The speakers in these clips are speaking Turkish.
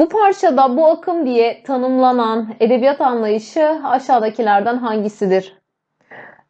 Bu parçada bu akım diye tanımlanan edebiyat anlayışı aşağıdakilerden hangisidir?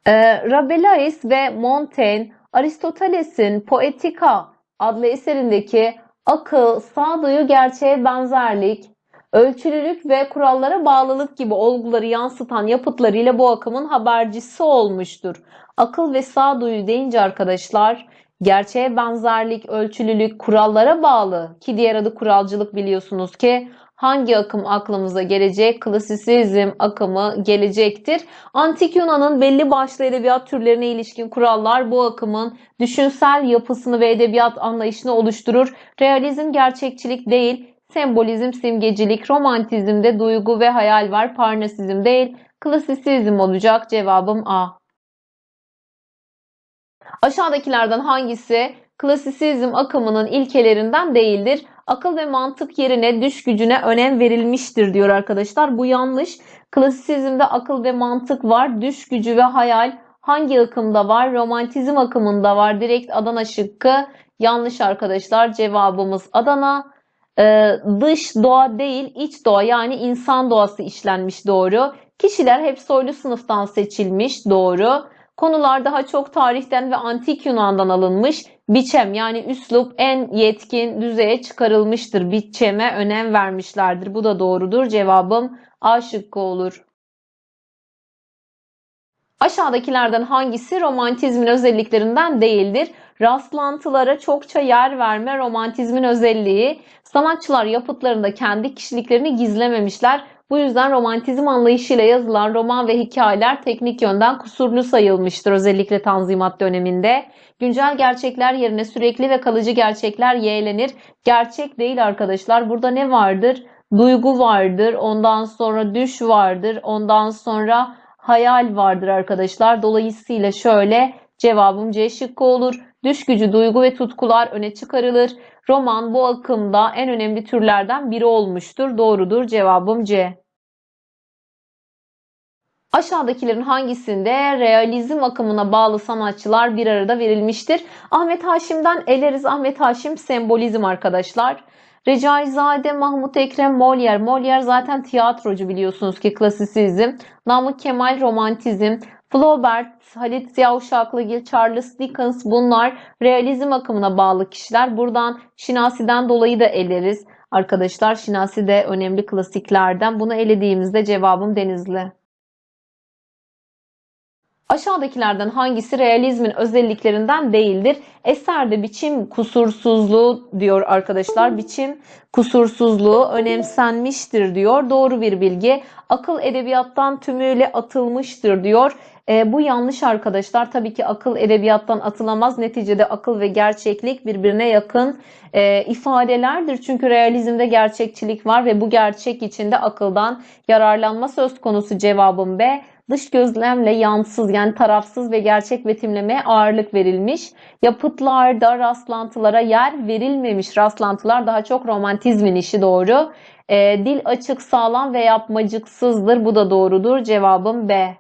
Ee, Rabelais ve Montaigne, Aristoteles'in Poetika adlı eserindeki akıl, sağduyu, gerçeğe benzerlik, ölçülülük ve kurallara bağlılık gibi olguları yansıtan yapıtlarıyla bu akımın habercisi olmuştur. Akıl ve sağduyu deyince arkadaşlar gerçeğe benzerlik, ölçülülük, kurallara bağlı ki diğer adı kuralcılık biliyorsunuz ki hangi akım aklımıza gelecek? Klasisizm akımı gelecektir. Antik Yunan'ın belli başlı edebiyat türlerine ilişkin kurallar bu akımın düşünsel yapısını ve edebiyat anlayışını oluşturur. Realizm gerçekçilik değil, sembolizm simgecilik, romantizmde duygu ve hayal var, parnasizm değil, klasisizm olacak. Cevabım A. Aşağıdakilerden hangisi klasisizm akımının ilkelerinden değildir? Akıl ve mantık yerine düş gücüne önem verilmiştir diyor arkadaşlar. Bu yanlış. Klasisizmde akıl ve mantık var. Düş gücü ve hayal hangi akımda var? Romantizm akımında var. Direkt Adana şıkkı. Yanlış arkadaşlar. Cevabımız Adana. Ee, dış doğa değil iç doğa yani insan doğası işlenmiş doğru. Kişiler hep soylu sınıftan seçilmiş doğru. Konular daha çok tarihten ve antik Yunan'dan alınmış. Biçem yani üslup en yetkin düzeye çıkarılmıştır. Biçeme önem vermişlerdir. Bu da doğrudur. Cevabım A şıkkı olur. Aşağıdakilerden hangisi romantizmin özelliklerinden değildir? Rastlantılara çokça yer verme romantizmin özelliği. Sanatçılar yapıtlarında kendi kişiliklerini gizlememişler. Bu yüzden romantizm anlayışıyla yazılan roman ve hikayeler teknik yönden kusurlu sayılmıştır özellikle Tanzimat döneminde. Güncel gerçekler yerine sürekli ve kalıcı gerçekler yeğlenir. Gerçek değil arkadaşlar. Burada ne vardır? Duygu vardır, ondan sonra düş vardır, ondan sonra hayal vardır arkadaşlar. Dolayısıyla şöyle cevabım C şıkkı olur. Düş gücü, duygu ve tutkular öne çıkarılır. Roman bu akımda en önemli türlerden biri olmuştur. Doğrudur. Cevabım C. Aşağıdakilerin hangisinde realizm akımına bağlı sanatçılar bir arada verilmiştir? Ahmet Haşim'den eleriz. Ahmet Haşim sembolizm arkadaşlar. Recaizade, Mahmut Ekrem, Molière. Molière zaten tiyatrocu biliyorsunuz ki klasisizm. Namık Kemal romantizm. Flaubert, Halit Ziya Uşaklıgil, Charles Dickens bunlar realizm akımına bağlı kişiler. Buradan Şinasi'den dolayı da eleriz. Arkadaşlar Şinasi de önemli klasiklerden. Bunu elediğimizde cevabım Denizli. Aşağıdakilerden hangisi realizmin özelliklerinden değildir? Eserde biçim kusursuzluğu diyor arkadaşlar. Biçim kusursuzluğu önemsenmiştir diyor. Doğru bir bilgi. Akıl edebiyattan tümüyle atılmıştır diyor. E, bu yanlış arkadaşlar. Tabii ki akıl edebiyattan atılamaz. Neticede akıl ve gerçeklik birbirine yakın e, ifadelerdir. Çünkü realizmde gerçekçilik var ve bu gerçek içinde akıldan yararlanma söz konusu cevabım B dış gözlemle yansız yani tarafsız ve gerçek betimlemeye ağırlık verilmiş. Yapıtlarda rastlantılara yer verilmemiş. Rastlantılar daha çok romantizmin işi doğru. E, dil açık, sağlam ve yapmacıksızdır. Bu da doğrudur. Cevabım B.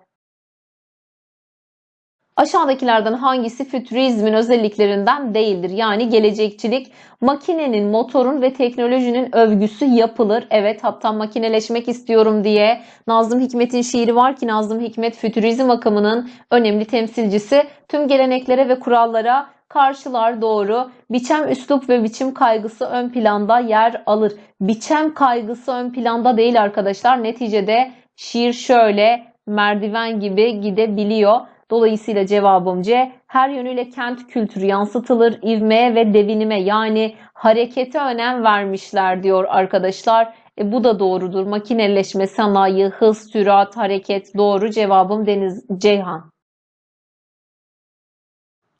Aşağıdakilerden hangisi fütürizmin özelliklerinden değildir? Yani gelecekçilik, makinenin, motorun ve teknolojinin övgüsü yapılır. Evet hatta makineleşmek istiyorum diye Nazım Hikmet'in şiiri var ki Nazım Hikmet fütürizm akımının önemli temsilcisi. Tüm geleneklere ve kurallara karşılar doğru. Biçem üslup ve biçim kaygısı ön planda yer alır. Biçem kaygısı ön planda değil arkadaşlar. Neticede şiir şöyle merdiven gibi gidebiliyor. Dolayısıyla cevabım C. Her yönüyle kent kültürü yansıtılır. ivmeye ve devinime yani harekete önem vermişler diyor arkadaşlar. E, bu da doğrudur. Makineleşme, sanayi, hız, sürat, hareket doğru. Cevabım Deniz Ceyhan.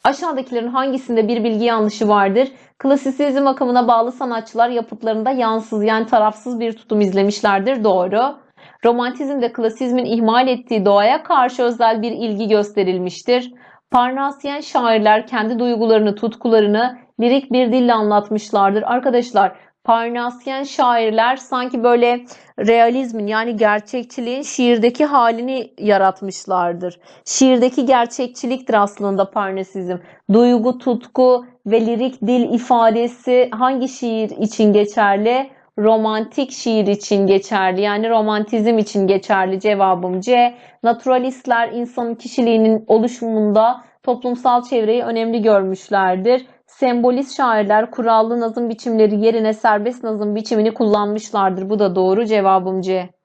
Aşağıdakilerin hangisinde bir bilgi yanlışı vardır? Klasisizm akımına bağlı sanatçılar yapıtlarında yansız yani tarafsız bir tutum izlemişlerdir. Doğru. Romantizmde klasizmin ihmal ettiği doğaya karşı özel bir ilgi gösterilmiştir. Parnasiyen şairler kendi duygularını, tutkularını lirik bir dille anlatmışlardır. Arkadaşlar Parnasiyen şairler sanki böyle realizmin yani gerçekçiliğin şiirdeki halini yaratmışlardır. Şiirdeki gerçekçiliktir aslında Parnasizm. Duygu, tutku ve lirik dil ifadesi hangi şiir için geçerli? Romantik şiir için geçerli. Yani romantizm için geçerli cevabım C. Naturalistler insanın kişiliğinin oluşumunda toplumsal çevreyi önemli görmüşlerdir. Sembolist şairler kurallı nazım biçimleri yerine serbest nazım biçimini kullanmışlardır. Bu da doğru cevabım C.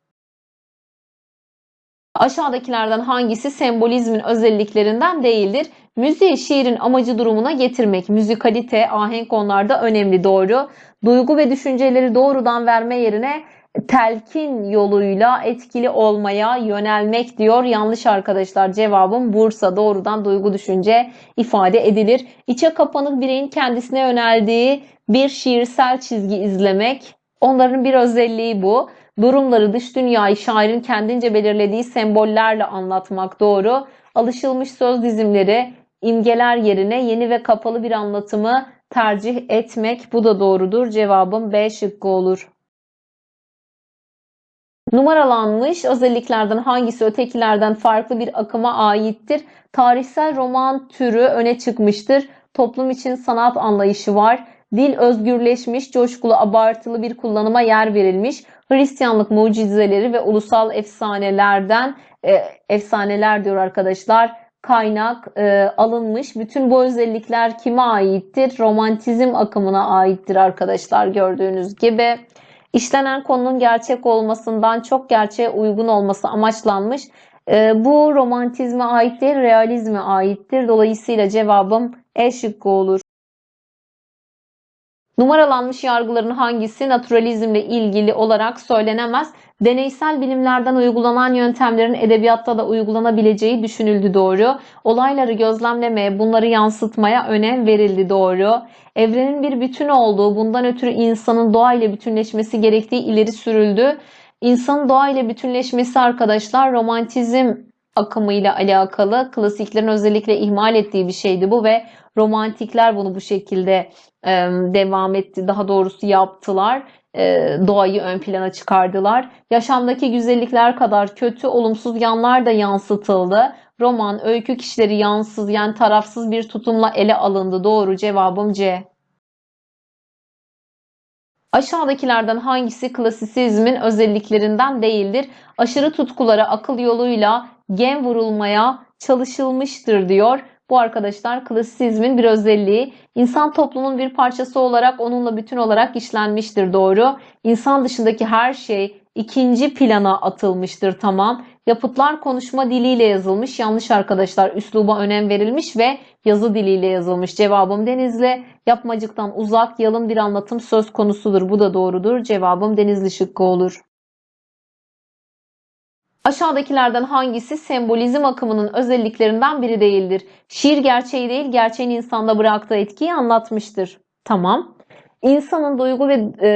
Aşağıdakilerden hangisi sembolizmin özelliklerinden değildir? Müziği şiirin amacı durumuna getirmek. Müzikalite, ahenk onlarda önemli doğru. Duygu ve düşünceleri doğrudan verme yerine telkin yoluyla etkili olmaya yönelmek diyor. Yanlış arkadaşlar cevabım Bursa doğrudan duygu düşünce ifade edilir. İçe kapanık bireyin kendisine yöneldiği bir şiirsel çizgi izlemek. Onların bir özelliği bu. Durumları dış dünyayı şairin kendince belirlediği sembollerle anlatmak doğru. Alışılmış söz dizimleri, imgeler yerine yeni ve kapalı bir anlatımı tercih etmek bu da doğrudur. Cevabım B şıkkı olur. Numaralanmış özelliklerden hangisi ötekilerden farklı bir akıma aittir? Tarihsel roman türü öne çıkmıştır. Toplum için sanat anlayışı var. Dil özgürleşmiş, coşkulu, abartılı bir kullanıma yer verilmiş. Hristiyanlık mucizeleri ve ulusal efsanelerden e, efsaneler diyor arkadaşlar kaynak e, alınmış. Bütün bu özellikler kime aittir? Romantizm akımına aittir arkadaşlar gördüğünüz gibi. İşlenen konunun gerçek olmasından çok gerçeğe uygun olması amaçlanmış. E, bu romantizme ait değil, realizme aittir. Dolayısıyla cevabım E şıkkı olur. Numaralanmış yargıların hangisi naturalizmle ilgili olarak söylenemez? Deneysel bilimlerden uygulanan yöntemlerin edebiyatta da uygulanabileceği düşünüldü doğru. Olayları gözlemlemeye, bunları yansıtmaya önem verildi doğru. Evrenin bir bütün olduğu, bundan ötürü insanın doğayla bütünleşmesi gerektiği ileri sürüldü. İnsanın doğayla bütünleşmesi arkadaşlar romantizm akımıyla alakalı. Klasiklerin özellikle ihmal ettiği bir şeydi bu ve romantikler bunu bu şekilde e, devam etti. Daha doğrusu yaptılar. E, doğayı ön plana çıkardılar. Yaşamdaki güzellikler kadar kötü, olumsuz yanlar da yansıtıldı. Roman, öykü kişileri yansız yani tarafsız bir tutumla ele alındı. Doğru cevabım C. Aşağıdakilerden hangisi klasisizmin özelliklerinden değildir? Aşırı tutkulara akıl yoluyla gen vurulmaya çalışılmıştır diyor. Bu arkadaşlar klasizmin bir özelliği. İnsan toplumun bir parçası olarak onunla bütün olarak işlenmiştir doğru. İnsan dışındaki her şey ikinci plana atılmıştır tamam. Yapıtlar konuşma diliyle yazılmış. Yanlış arkadaşlar. Üsluba önem verilmiş ve yazı diliyle yazılmış. Cevabım Denizli. Yapmacıktan uzak, yalın bir anlatım söz konusudur. Bu da doğrudur. Cevabım Denizli şıkkı olur. Aşağıdakilerden hangisi sembolizm akımının özelliklerinden biri değildir? Şiir gerçeği değil, gerçeğin insanda bıraktığı etkiyi anlatmıştır. Tamam. İnsanın duygu ve e,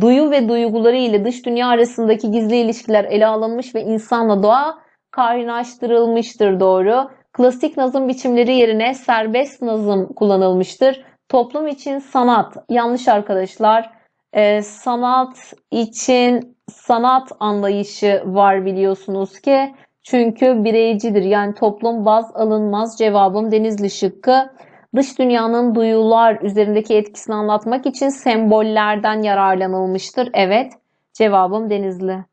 duyu ve duyguları ile dış dünya arasındaki gizli ilişkiler ele alınmış ve insanla doğa kaynaştırılmıştır doğru. Klasik nazım biçimleri yerine serbest nazım kullanılmıştır. Toplum için sanat yanlış arkadaşlar. E, sanat için sanat anlayışı var biliyorsunuz ki. Çünkü bireycidir. Yani toplum baz alınmaz. Cevabım Denizli şıkkı. Dış dünyanın duyular üzerindeki etkisini anlatmak için sembollerden yararlanılmıştır. Evet. Cevabım Denizli.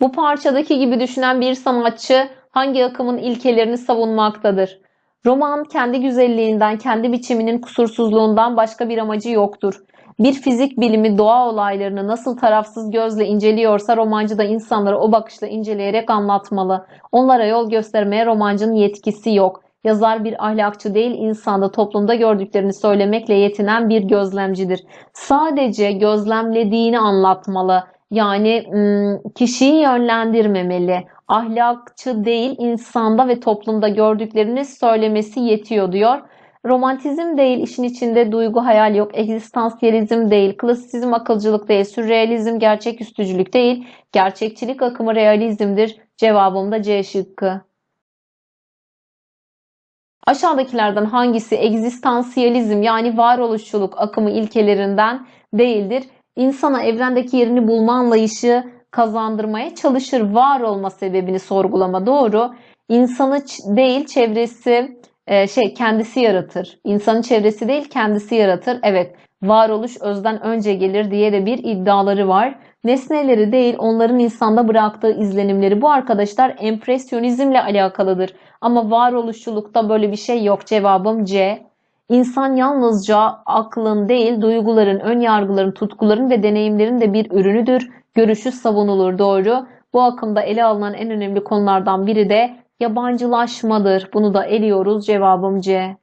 Bu parçadaki gibi düşünen bir sanatçı hangi akımın ilkelerini savunmaktadır? Roman kendi güzelliğinden, kendi biçiminin kusursuzluğundan başka bir amacı yoktur. Bir fizik bilimi doğa olaylarını nasıl tarafsız gözle inceliyorsa romancı da insanları o bakışla inceleyerek anlatmalı. Onlara yol göstermeye romancının yetkisi yok. Yazar bir ahlakçı değil, insanda toplumda gördüklerini söylemekle yetinen bir gözlemcidir. Sadece gözlemlediğini anlatmalı. Yani kişiyi yönlendirmemeli. Ahlakçı değil, insanda ve toplumda gördüklerini söylemesi yetiyor diyor. Romantizm değil, işin içinde duygu hayal yok. Egzistansiyelizm değil, klasizm akılcılık değil, sürrealizm gerçeküstücülük değil. Gerçekçilik akımı realizmdir. Cevabım da C şıkkı. Aşağıdakilerden hangisi egzistansiyelizm yani varoluşçuluk akımı ilkelerinden değildir? İnsana evrendeki yerini bulma anlayışı kazandırmaya çalışır. Var olma sebebini sorgulama doğru. İnsanı değil çevresi e, şey kendisi yaratır. İnsanın çevresi değil kendisi yaratır. Evet varoluş özden önce gelir diye de bir iddiaları var. Nesneleri değil onların insanda bıraktığı izlenimleri bu arkadaşlar empresyonizmle alakalıdır. Ama varoluşçulukta böyle bir şey yok. Cevabım C. İnsan yalnızca aklın değil duyguların, ön yargıların, tutkuların ve deneyimlerin de bir ürünüdür. Görüşü savunulur doğru. Bu akımda ele alınan en önemli konulardan biri de yabancılaşmadır. Bunu da eliyoruz. Cevabım C.